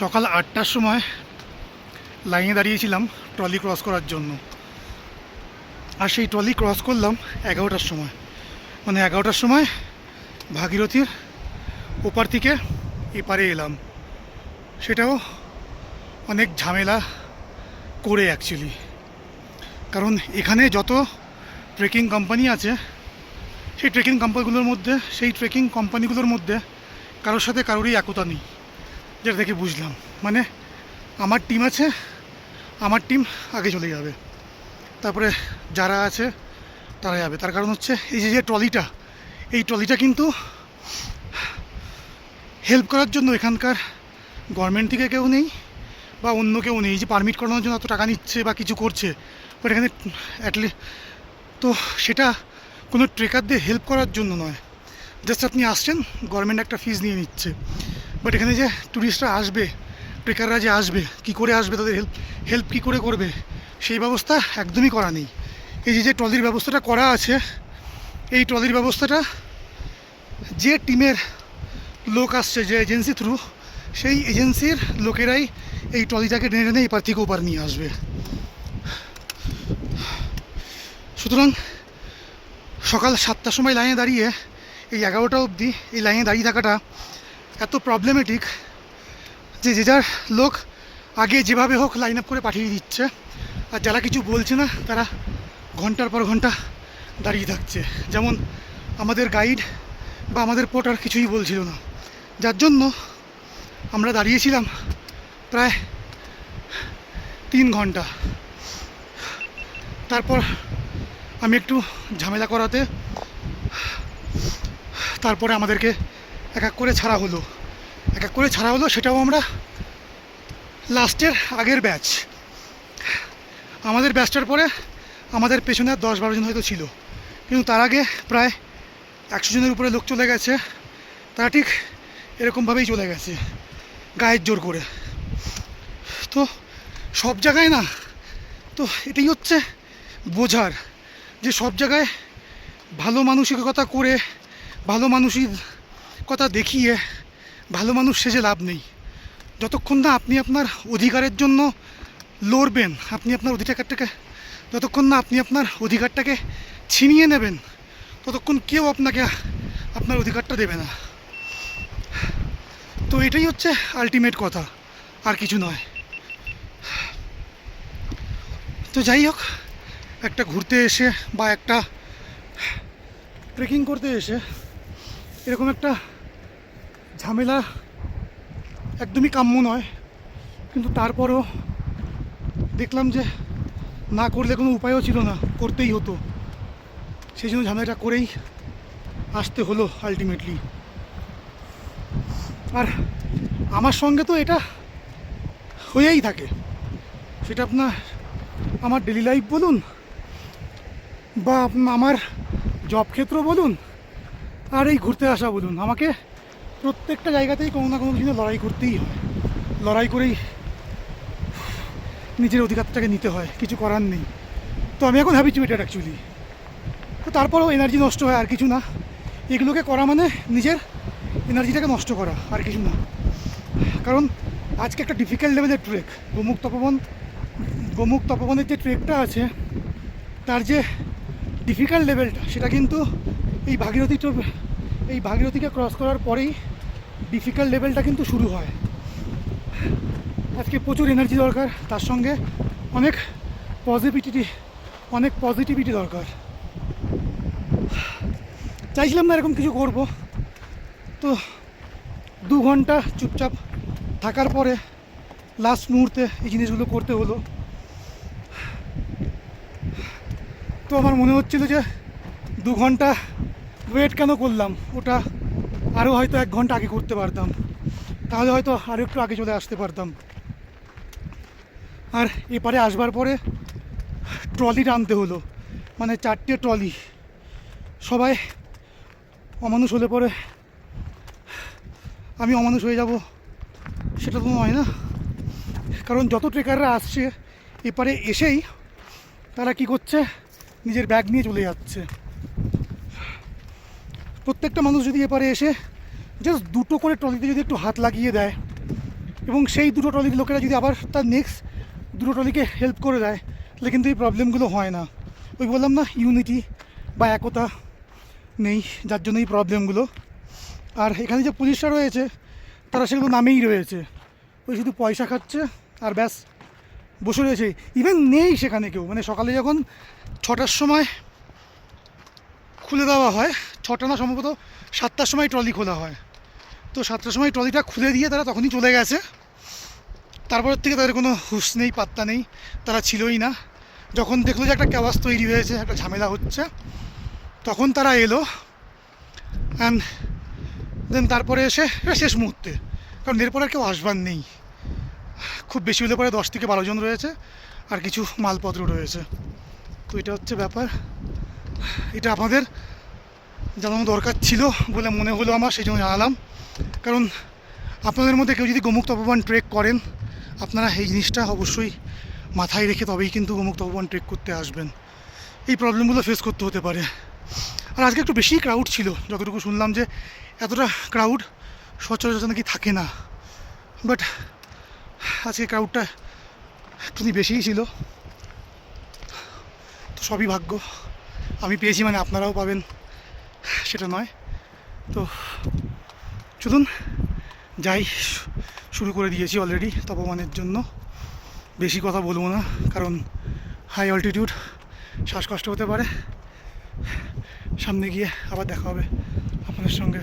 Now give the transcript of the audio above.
সকাল আটটার সময় লাইনে দাঁড়িয়েছিলাম ট্রলি ক্রস করার জন্য। আর সেই ট্রলি ক্রস করলাম এগারোটার সময়। মানে এগারোটার সময় ভাগীরথীর ওপার থেকে এপারে এলাম। সেটাও অনেক ঝামেলা করে অ্যাকচুয়ালি কারণ এখানে যত ট্রেকিং কোম্পানি আছে, সেই ট্রেকিং কোম্পানিগুলোর মধ্যে, সেই ট্রেকিং কোম্পানিগুলোর মধ্যে কারোর সাথে কারোরই একতা নেই। যেটা থেকে বুঝলাম। মানে আমার টিম আছে, আমার টিম আগে চলে যাবে। তারপরে যারা আছে, তারা যাবে। তার কারণ হচ্ছে এই যে যে ট্রলিটা, এই ট্রলিটা কিন্তু হেল্প করার জন্য এখানকার গভর্নমেন্ট থেকে কেউ নেই, বা অন্য কেউ নেই। যে পারমিট করানোর জন্য এত টাকা নিচ্ছে বা কিছু করছে বাট এখানে অ্যাটলি তো সেটা কোনো ট্রেকারদের হেল্প করার জন্য নয়। জাস্ট আপনি আসছেন গভর্নমেন্ট একটা ফিজ নিয়ে নিচ্ছে। বাট এখানে যে ট্যুরিস্টরা আসবে ট্রেকাররা যে আসবে, কি করে আসবে তাদের হেল্প হেল্প কী করে করবে, সেই ব্যবস্থা একদমই করা নেই। এই যে যে ট্রলির ব্যবস্থাটা করা আছে, এই ট্রলির ব্যবস্থাটা যে টিমের লোক আসছে, যে এজেন্সি থ্রু সেই এজেন্সির লোকেরাই এই ট্রলিটাকে টেনে টেনে এপার থেকে ওপার নিয়ে আসবে। সুতরাং সকাল সাতটার সময় লাইনে দাঁড়িয়ে, এই এগারোটা অবধি এই লাইনে দাঁড়িয়ে থাকাটা এত প্রবলেমেটিক যে যে যার লোক আগে যেভাবে হোক লাইন আপ করে পাঠিয়ে দিচ্ছে, আর যারা কিছু বলছে না, তারা ঘণ্টার পর ঘণ্টা দাঁড়িয়ে থাকছে। যেমন আমাদের গাইড বা আমাদের পোর্টার কিছুই বলছিল না। যার জন্য আমরা দাঁড়িয়েছিলাম প্রায় তিন ঘণ্টা। তারপর আমি একটু ঝামেলা করাতে, তারপরে আমাদেরকে এক এক করে ছাড়া হলো। এক এক করে ছাড়া হলো, সেটাও আমরা লাস্টের আগের ব্যাচ আমাদের ব্যাচটার পরে আমাদের পেছনে আর দশ বারো জন হয়তো ছিল। কিন্তু তার আগে প্রায় একশো জনের উপরে লোক চলে গেছে। তারা ঠিক এরকমভাবেই চলে গেছে, গায়ের জোর করে। তো সব জায়গায় না, তো এটাই হচ্ছে বোঝার যে সব জায়গায় ভালো মানসিকতা করে, ভালো মানুষই কথা দেখিয়ে ভালো মানুষ সেজে লাভ নেই। যতক্ষণ না আপনি আপনার অধিকারের জন্য লড়বেন, আপনি আপনার অধিকারটাকে, যতক্ষণ না আপনি আপনার অধিকারটাকে ছিনিয়ে নেবেন, ততক্ষণ কেউ আপনাকে আপনার অধিকারটা দেবে না। তো এটাই হচ্ছে আলটিমেট কথা, আর কিছু নয়। তো যাই হোক, একটা ঘুরতে এসে বা একটা ট্রেকিং করতে এসে এরকম একটা ঝামেলা একদমই কাম্য নয়। কিন্তু তারপরও দেখলাম যে না করলে কোনো উপায়ও ছিল না, করতেই হতো। সেই জন্য ঝামেলাটা করেই আসতে হলো আলটিমেটলি আর আমার সঙ্গে তো এটা হয়েই থাকে। সেটা আপনার, আমার ডেলি লাইফ বলুন বা আমার জব ক্ষেত্র বলুন, আর এই ঘুরতে আসা বলুন। আমাকে প্রত্যেকটা জায়গাতেই কোনো না কোনো কিছু লড়াই করতেই হয়। লড়াই করেই নিজের অধিকারটাকে নিতে হয়, কিছু করার নেই। তো আমি এখন হ্যাবিচুয়েটেড অ্যাকচুয়ালি তো তারপরেও এনার্জি নষ্ট হয় আর কিছু না। এগুলোকে করা মানে নিজের এনার্জিটাকে নষ্ট করা, আর কিছু না। কারণ আজকে একটা ডিফিকাল্ট লেভেলের ট্রেক গোমুখ তপবন গোমুখ তপবনের যে ট্রেকটা আছে, তার যে ডিফিকাল্ট লেভেলটা সেটা কিন্তু এই ভাগীরথী এই ভাগীরথীকে ক্রস করার পরেই ডিফিকাল্ট লেভেলটা কিন্তু শুরু হয়। আজকে প্রচুর এনার্জি দরকার, তার সঙ্গে অনেক পজিটিভিটি অনেক পজিটিভিটি দরকার। চাইছিলাম না এরকম কিছু করব। তো দু ঘণ্টা চুপচাপ থাকার পরে লাস্ট মুহূর্তে এই জিনিসগুলো করতে হলো। তো আমার মনে হচ্ছিল যে দু ঘণ্টা ওয়েট কেন করলাম? ওটা আরও হয়তো এক ঘণ্টা আগে করতে পারতাম। তাহলে হয়তো আরও একটু আগে চলে আসতে পারতাম। আর এপারে আসবার পরে ট্রলি টানতে হলো। মানে চারটে ট্রলি। সবাই অমানুষ হলে পরে আমি অমানুষ হয়ে যাব, সেটা তো নয় না। কারণ যত ট্রেকাররা আসছে, এপারে এসেই তারা কি করছে? নিজের ব্যাগ নিয়ে চলে যাচ্ছে। প্রত্যেকটা মানুষ যদি এপারে এসে জাস্ট দুটো করে ট্রলিতে যদি একটু হাত লাগিয়ে দেয় এবং সেই দুটো ট্রলির লোকেরা যদি আবার তার নেক্সট দুটো ট্রলিকে হেল্প করে দেয়, তাহলে কিন্তু এই প্রবলেমগুলো হয় না। ওই বললাম না ইউনিটি বা একতা নেই, যার জন্য এই প্রবলেমগুলো আর এখানে যে পুলিশরা রয়েছে, তারা সেগুলো নামেই রয়েছে। ওই শুধু পয়সা খাচ্ছে আর ব্যাস, বসে রয়েছে। ইভেন নেই সেখানে কেউ। মানে সকালে যখন ছটার সময় খুলে দেওয়া হয় ছটা না সম্ভবত সাতটার সময় ট্রলি খোলা হয়। তো সাতটার সময় ট্রলিটা খুলে দিয়ে তারা তখনই চলে গেছে। তারপরের থেকে তাদের কোনো হুঁশ নেই, পাত্তা নেই, তারা ছিলই না। যখন দেখল যে একটা ক্যাওয়াস তৈরি হয়েছে, একটা ঝামেলা হচ্ছে, তখন তারা এলো। অ্যান্ড দেন তারপরে এসে শেষ মুহূর্তে। কারণ এরপর আর কেউ আসবার নেই। খুব বেশি হলে পরে দশ থেকে বারো জন রয়েছে, আর কিছু মালপত্র রয়েছে। তো এটা হচ্ছে ব্যাপার। এটা আপনাদের জানানো দরকার ছিল বলে মনে হলো আমার, সেই জন্য জানালাম। কারণ আপনাদের মধ্যে কেউ যদি গোমুখ তপবন ট্রেক করেন, আপনারা এই জিনিসটা অবশ্যই মাথায় রেখে তবেই কিন্তু গোমুখ তপবন ট্রেক করতে আসবেন। এই প্রবলেমগুলো ফেস করতে হতে পারে। আর আজকে একটু বেশি ক্রাউড ছিল, যতটুকু শুনলাম যে এতটা ক্রাউড সচরাচর নাকি থাকে না। বাট আজকে ক্রাউডটা একটুখানি বেশিই ছিল। তো সবই ভাগ্য। আমি পেয়েছি মানে আপনারাও পাবেন। সেটা নয়। তো চলুন, যাই শুরু করে দিয়েছি অলরেডি তপমানের জন্য। বেশি কথা বলব না, কারণ হাই অল্টিটিউড শ্বাসকষ্ট হতে পারে। সামনে গিয়ে আবার দেখা হবে আপনাদের সঙ্গে।